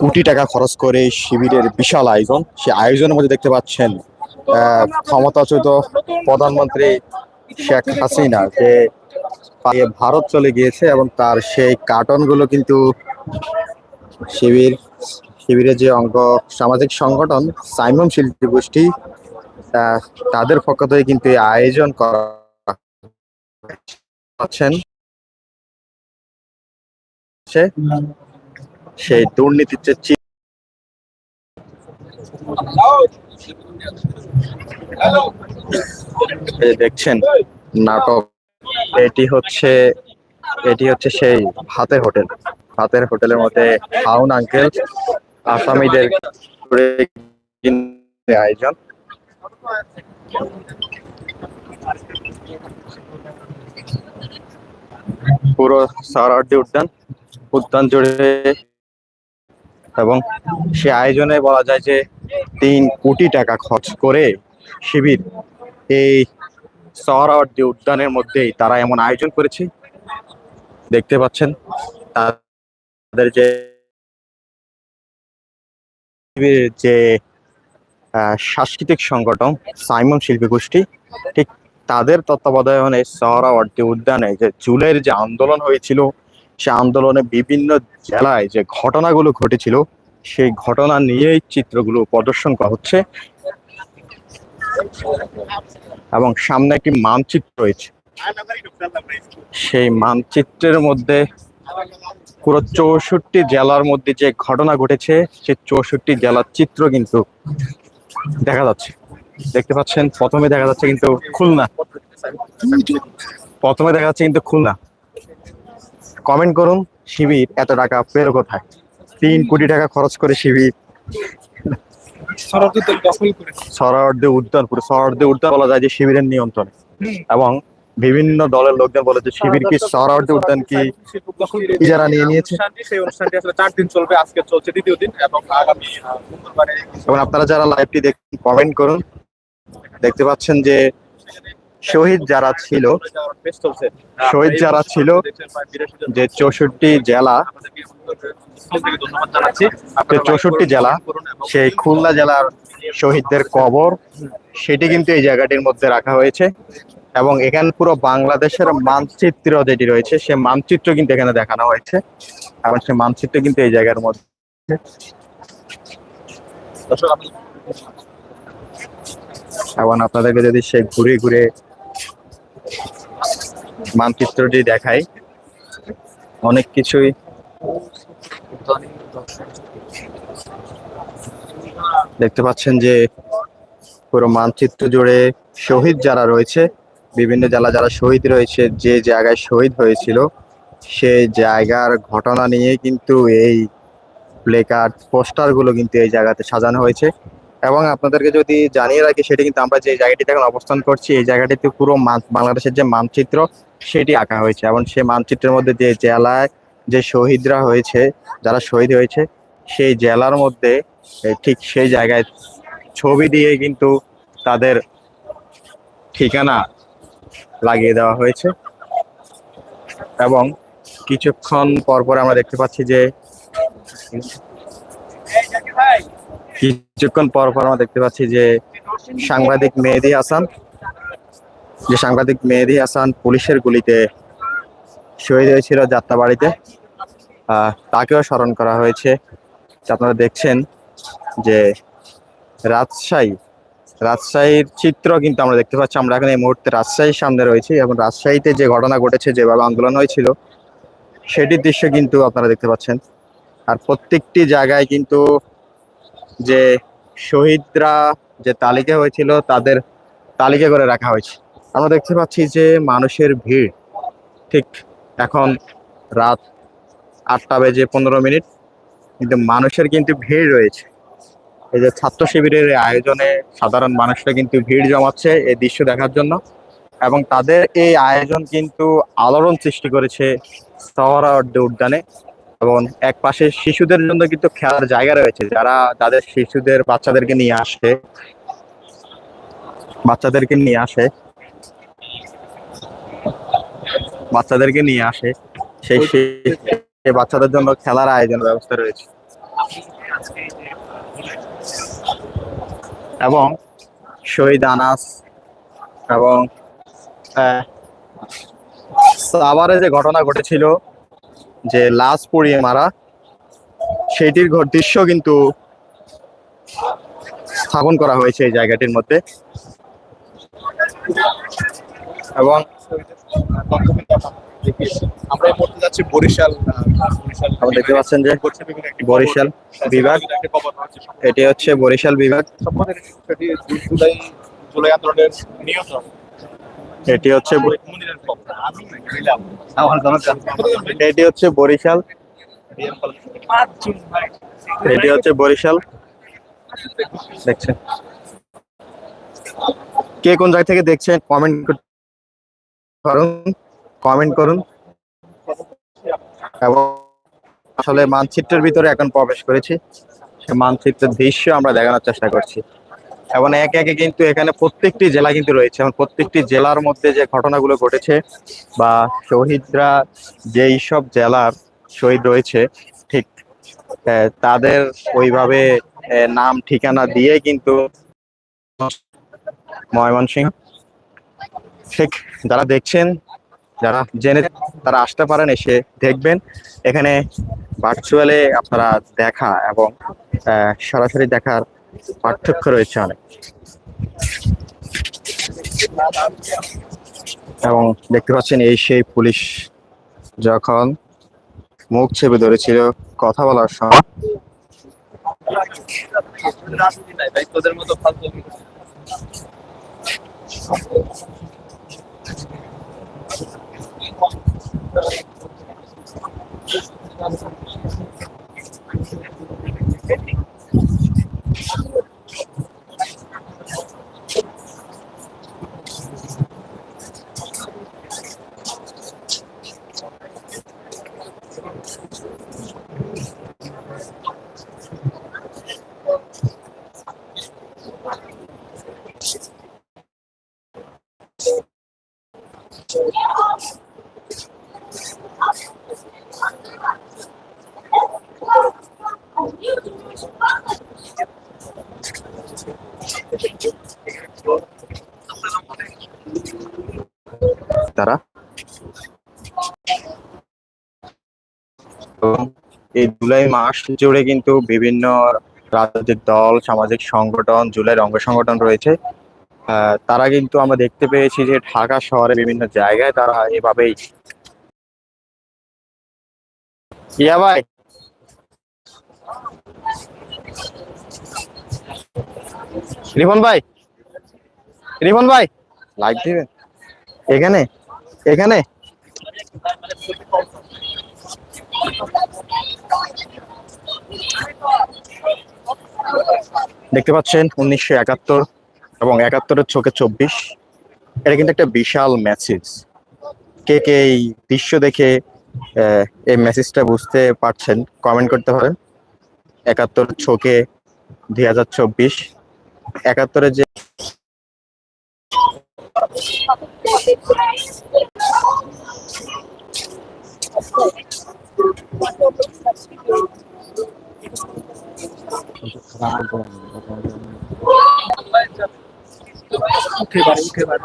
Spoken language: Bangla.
কোটি টাকা খরচ করে শিবিরের বিশাল আয়োজন। সে আয়োজনের মধ্যে দেখতে পাচ্ছেন ক্ষমতাচ্যুত প্রধানমন্ত্রী শেখ হাসিনা, যে ভারত চলে গিয়েছে এবং তার সেই কার্টনগুলো কিন্তু শিবির, শিবিরের যে অঙ্গ সামাজিক সংগঠন সাইমন শিল্পী গোষ্ঠী তাদের পক্ষ থেকে কিন্তু আয়োজন করা সেই দুর্নীতির দেখছেন নাটক, এটি হচ্ছে এটি হচ্ছে সেই ভাতের হোটেল। ভাতের হোটেলের মধ্যে হাউন আঙ্কেল, আসামিদের আয়োজন। পুরো সারাড্ডি উদ্যান উদ্যান জুড়ে এবং সে আয়োজনে বলা যায় যে তিন কোটি টাকা খরচ করে শিবির এই সহরাওয়ার্দী উদ্যানের মধ্যেই তারা এমন আয়োজন করেছে। দেখতে পাচ্ছেন, তাদের যে যে সাংস্কৃতিক সংগঠন সাইমন শিল্পী গোষ্ঠী, ঠিক তাদের তত্ত্বাবধানে সহরাওয়ার্দী উদ্যানে যে জুলের যে আন্দোলন হয়েছিল সে আন্দোলনে বিভিন্ন জেলায় যে ঘটনাগুলো ঘটেছিল, সেই ঘটনা নিয়েই চিত্রগুলো প্রদর্শন করা হচ্ছে। এবং সামনে একটি মানচিত্র রয়েছে। সেই মানচিত্রের মধ্যে পুরো চৌষট্টি জেলার মধ্যে যে ঘটনা ঘটেছে সে চৌষট্টি জেলার চিত্র কিন্তু দেখা যাচ্ছে। দেখতে পাচ্ছেন, প্রথমে দেখা যাচ্ছে কিন্তু খুলনা। প্রথমে দেখা যাচ্ছে কিন্তু খুলনা। কমেন্ট করুন শিবির এত টাকা পেল কোথায়? তিন কোটি টাকা খরচ করে শিবির। সরার্দে উদ্যান পুরো সরার্দে উদ্যান বলা যায় যে শিবিরের নিয়ন্ত্রণে। এবং বিভিন্ন দলের লোকজন বলে যে শিবির কি সরার্দে উদ্যান কি ইজারা নিয়ে নিয়েছে? সেই অনুষ্ঠানটি আসলে চার দিন চলবে আজকে চলছে দ্বিতীয় দিন এবং আগামী এবং আপনারা যারা লাইভটি দেখছেন কমেন্ট করুন। দেখতে পাচ্ছেন যে শহীদ যারা ছিল শহীদ যারা ছিল, যে চৌষট্টি জেলা যে চৌষট্টি জেলা সেই খুলনা জেলার শহীদদের কবর সেটি কিন্তু এই জায়গাটির মধ্যে রাখা হয়েছে। এবং এখানে পুরো বাংলাদেশের মানচিত্র যেটি রয়েছে সে মানচিত্র কিন্তু এখানে দেখানো হয়েছে। এবং সে মানচিত্র কিন্তু এই জায়গার মধ্যে এবং আপনাদেরকে যদি সে ঘুরে ঘুরে মানচিত্রটি দেখাই অনেক কিছুই দেখতে পাচ্ছেন যে পুরো মানচিত্র জুড়ে শহীদ যারা রয়েছে, বিভিন্ন জেলা যারা শহীদ রয়েছে, যে জায়গায় শহীদ হয়েছিল সেই জায়গার ঘটনা নিয়ে কিন্তু এই প্লেকার্ড, পোস্টারগুলো কিন্তু এই জায়গাতে সাজানো হয়েছে। এবং আপনাদেরকে যদি জানিয়ে রাখি, সেটি কিন্তু আমরা যে জায়গাটিতে এখন অবস্থান করছি, এই জায়গাটিতে পুরো বাংলাদেশের যে মানচিত্র, সেটি আঁকা হয়েছে। এবং সেই মানচিত্রের মধ্যে যে জেলায় যে শহীদরা হয়েছে, যারা শহীদ হয়েছে, সেই জেলার মধ্যে ঠিক সেই জায়গায় ছবি দিয়ে কিন্তু তাদের ঠিকানা লাগিয়ে দেওয়া হয়েছে। এবং কিছুক্ষণ পর পর আমরা দেখতে পাচ্ছি যে কিছুক্ষণ পর পর আমরা দেখতে পাচ্ছি যে সাংবাদিক মেহেদি হাসান, যে সাংবাদিক মেহেদি হাসান পুলিশের গুলিতে শহীদ হয়েছিল যাত্রাবাড়িতে। তাকেও স্মরণ করা হয়েছে। আপনারা দেখছেন যে রাজশাহী, রাজশাহীর চিত্র কিন্তু আমরা দেখতে পাচ্ছি। আমরা এখন এই মুহূর্তে রাজশাহীর সামনে রয়েছি এবং রাজশাহীতে যে ঘটনা ঘটেছে, যেভাবে আন্দোলন হয়েছিল, সেটির দৃশ্য কিন্তু আপনারা দেখতে পাচ্ছেন। আর প্রত্যেকটি জায়গায় কিন্তু যে শহীদরা যে তালিকা হয়েছিল, তাদের তালিকা করে রাখা হয়েছে। আমরা দেখতে পাচ্ছি যে মানুষের ভিড় ঠিক এখন রাত আটটা বেজে পনেরো মিনিট। কিন্তু মানুষের কিন্তু ভিড় রয়েছে। এই যে ছাত্র শিবিরের আয়োজনে সাধারণ মানুষরা কিন্তু ভিড় জমাচ্ছে এই দৃশ্য দেখার জন্য। এবং তাদের এই আয়োজন কিন্তু আলোড়ন সৃষ্টি করেছে সহরাওয়ার্দী উদ্যানে এবং এক পাশে শিশুদের জন্য কিন্তু খেলার জায়গা রয়েছে, যারা তাদের শিশুদের বাচ্চাদেরকে নিয়ে আসে। বাচ্চাদেরকে নিয়ে আসে। বাচ্চাদেরকে নিয়ে আসে। সেই বাচ্চাদের জন্য খেলার আয়োজন ব্যবস্থা রয়েছে। এবং শহীদ আনাস এবং সাভারে যে ঘটনা ঘটেছিল যে লাশ পড়িয়ে মারা সেটির ঘর দৃশ্য কিন্তু স্থাপন করা হয়েছে এই জায়গাটির মধ্যে। এবং আমরা এই যাচ্ছি বরিশাল আপনারা দেখতে পাচ্ছেন যে বরিশাল বিভাগ। এটি হচ্ছে বরিশাল বিভাগ। জুলাই আন্দোলনের নিয়ন্ত্রণ এটি হচ্ছে এটি হচ্ছে বরিশাল। এটি হচ্ছে বরিশাল। দেখছেন। কে কোন জায়গা থেকে দেখছেন কমেন্ট করুন কমেন্ট করুন। এবং আসলে মানচিত্রের ভিতরে এখন প্রবেশ করেছি। সে মানচিত্রের দৃশ্য আমরা দেখানোর চেষ্টা করছি। এবং একে একে কিন্তু এখানে প্রত্যেকটি জেলা কিন্তু রয়েছে। এবং প্রত্যেকটি জেলার মধ্যে যে ঘটনাগুলো ঘটেছে বা শহীদরা যেই সব জেলার শহীদ রয়েছে, ঠিক তাদের ওইভাবে নাম, ঠিকানা দিয়ে কিন্তু ময়মনসিংহ। ঠিক, যারা দেখছেন, যারা জেনে তারা আসতে পারেন, এসে দেখবেন। এখানে ভার্চুয়ালে আপনারা দেখা এবং সরাসরি দেখার পার্থক্য রয়েছে অনেক। এবং দেখতে পাচ্ছেন এই সেই পুলিশ যখন মুখ চেপে ধরেছিল কথা বলার সময়। দায়িত্বদের মতো তারা? এই জুলাই মাস জুড়ে কিন্তু বিভিন্ন রাজনৈতিক দল, সামাজিক সংগঠন, জুলাইয়ের অঙ্গ সংগঠন রয়েছে। তারা কিন্তু আমরা দেখতে পেয়েছি যে ঢাকা শহরে বিভিন্ন জায়গায় তারা এভাবেই ভাই। রিপন ভাই। রিপন ভাই। লাইভ দিবেন। এখানে? এখানে? দেখতে পাচ্ছেন, উনিশশো একাত্তর। এবং একাত্তরের চোখে চব্বিশ। এটা কিন্তু একটা বিশাল মেসেজ কে কে এই দৃশ্য দেখে এই মেসেজটা বুঝতে পারছেন কমেন্ট করতে পারেন একাত্তর চোখে দুই হাজার চব্বিশ। একাত্তরের যে উঠে পারে উঠে পারে